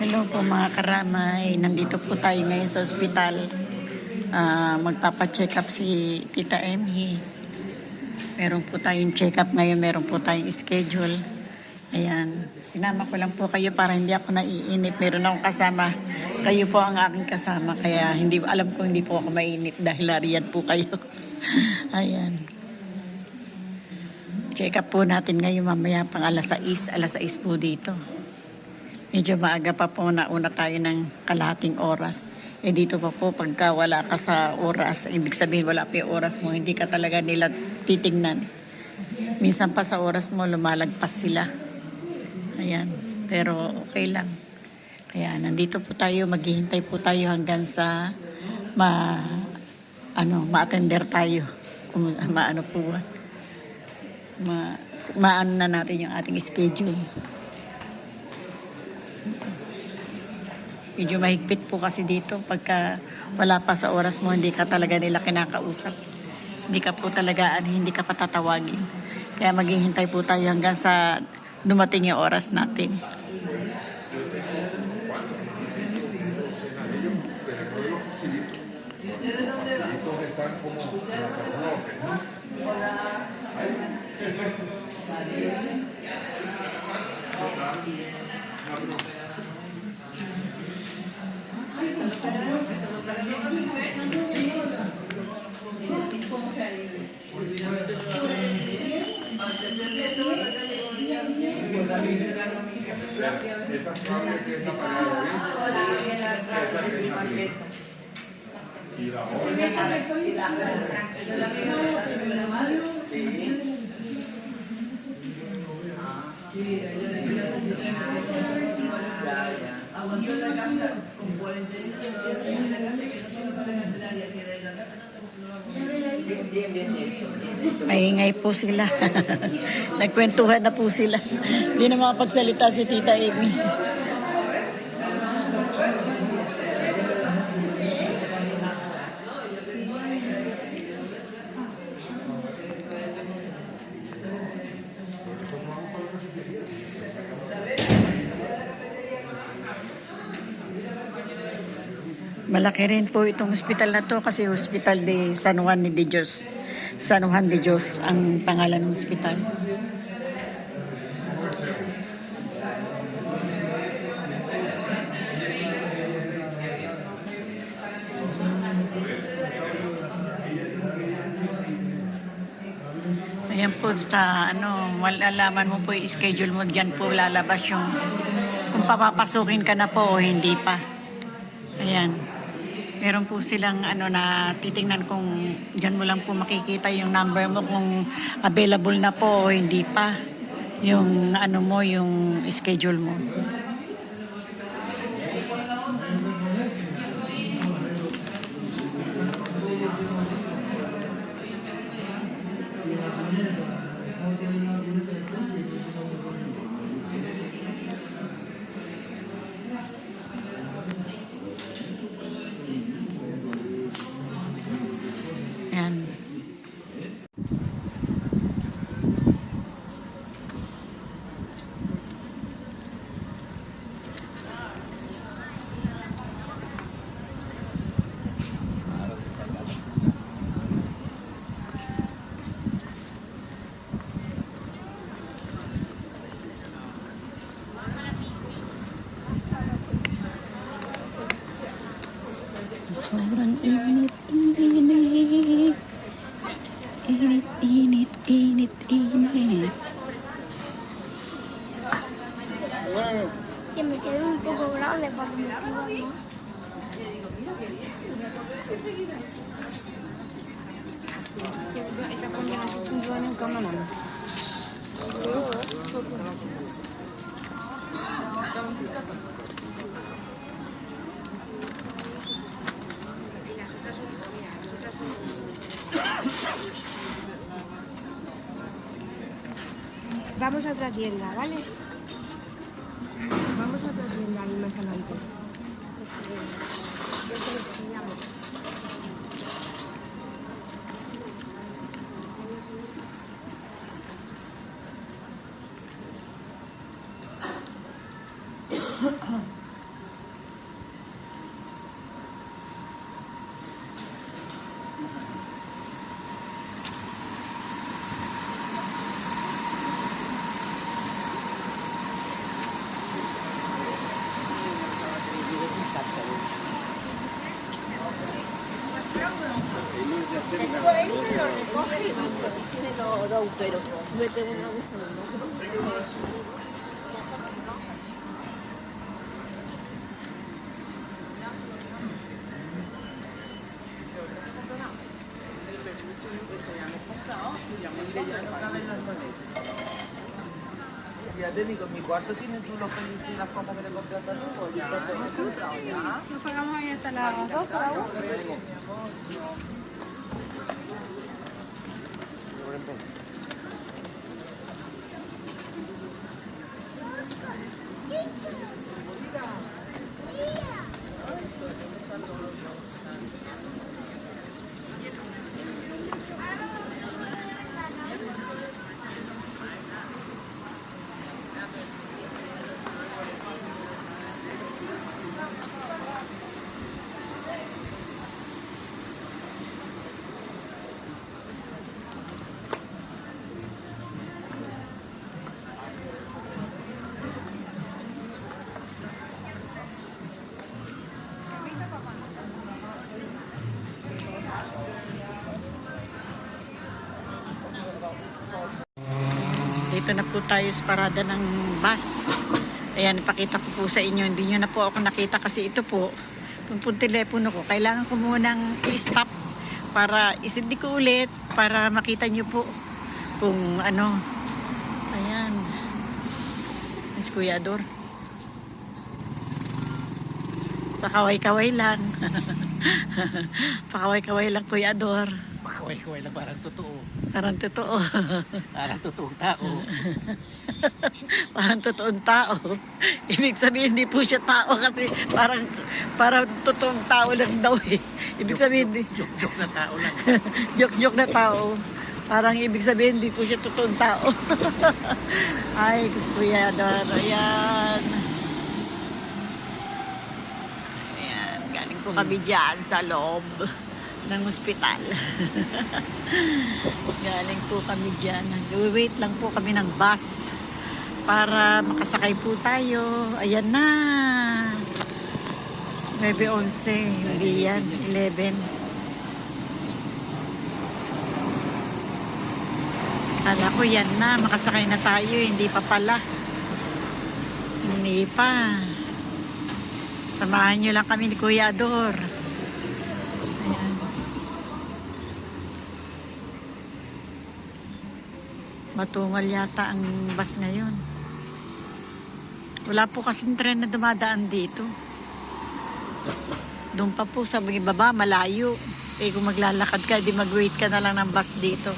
Hello po mga karamay. Nandito po tayo ngayon sa ospital. Ah, magpapa-check up si Tita Emmy. Meron po tayong check up ngayon. Meron po tayong schedule. Ayan. Sinama ko lang po kayo para hindi ako naiinip. Meron akong kasama. Kayo po ang aking kasama. Kaya hindi alam ko hindi po ako mainip dahil lariyan po kayo. Ayan. Check up po natin ngayon mamaya pang alas 6. Alas 6 po dito. Medyo maaga pa po nauna tayo ng kalahating oras. Eh dito pa po pagka wala ka sa oras, ibig sabihin wala pa yung oras mo, hindi ka talaga nila titingnan. Minsan pa sa oras mo lumalagpas sila. Ayan, pero okay lang. Kaya nandito po tayo, maghihintay po tayo hanggang sa ma ano, ma-attender tayo. Kung maano po ma maano na natin yung ating schedule. Medyo mahigpit po kasi dito pagka wala pa sa oras mo, hindi ka talaga nila kinakausap. Hindi ka po talaga, ano, hindi ka patatawagin. Kaya maghihintay po tayo hanggang sa dumating yung oras natin. Y la Maingay po sila. Nagkwentuhan na po sila. Hindi na makapagsalita si Tita Amy. Malaki rin po itong hospital na to kasi Hospital de San Juan de Dios. San Juan de Dios ang pangalan ng hospital. Ayan po sa ano, malalaman mo po yung schedule mo diyan po lalabas yung kung papapasukin ka na po o hindi pa. Ayan. Meron po silang ano na titingnan kung diyan mo lang po makikita yung number mo kung available na po o hindi pa. Yung ano mo, yung schedule mo. Ayan. me sobran in it, in it. In it, in it, in it. Que me quedé un poco grande para que Vamos a otra tienda, ¿vale? no, no, uh, pero me tengo una gusta, Ya te digo, mi cuarto tienes tú los pelis y las copas que te compraste pues, tú. Ya, Nos pagamos ahí hasta las dos. Gracias. Dito na po tayo sa parada ng bus. Ayan, ipakita ko po sa inyo. Hindi nyo na po ako nakita kasi ito po, itong pong telepono ko, kailangan ko munang i-stop para isindi ko ulit para makita nyo po kung ano. Ayan. Mas Kuya Ador. Pakaway-kaway lang. Pakaway-kaway lang Kuya Ador. Pakaway-kaway lang parang totoo. Parang totoo. Parang totoong tao. parang totoong tao. Ibig sabihin, hindi po siya tao kasi parang parang totoong tao lang daw eh. Ibig sabihin, di- Joke-joke na tao lang. joke-joke na tao. Parang ibig sabihin, hindi po siya totoong tao. Ay, ko yan. Ayan. Ayan, galing po kami dyan sa loob ng ospital. galing po kami dyan. Wait lang po kami ng bus para makasakay po tayo. Ayan na. 9.11. Hindi yan. 11. Kala ko yan na, makasakay na tayo, hindi pa pala. Hindi pa. Samahan nyo lang kami ni Kuya Ador. Ayan. Matumal yata ang bus ngayon. Wala po kasing tren na dumadaan dito. Doon pa po sa baba, malayo. Eh kung maglalakad ka, di mag-wait ka na lang ng bus dito.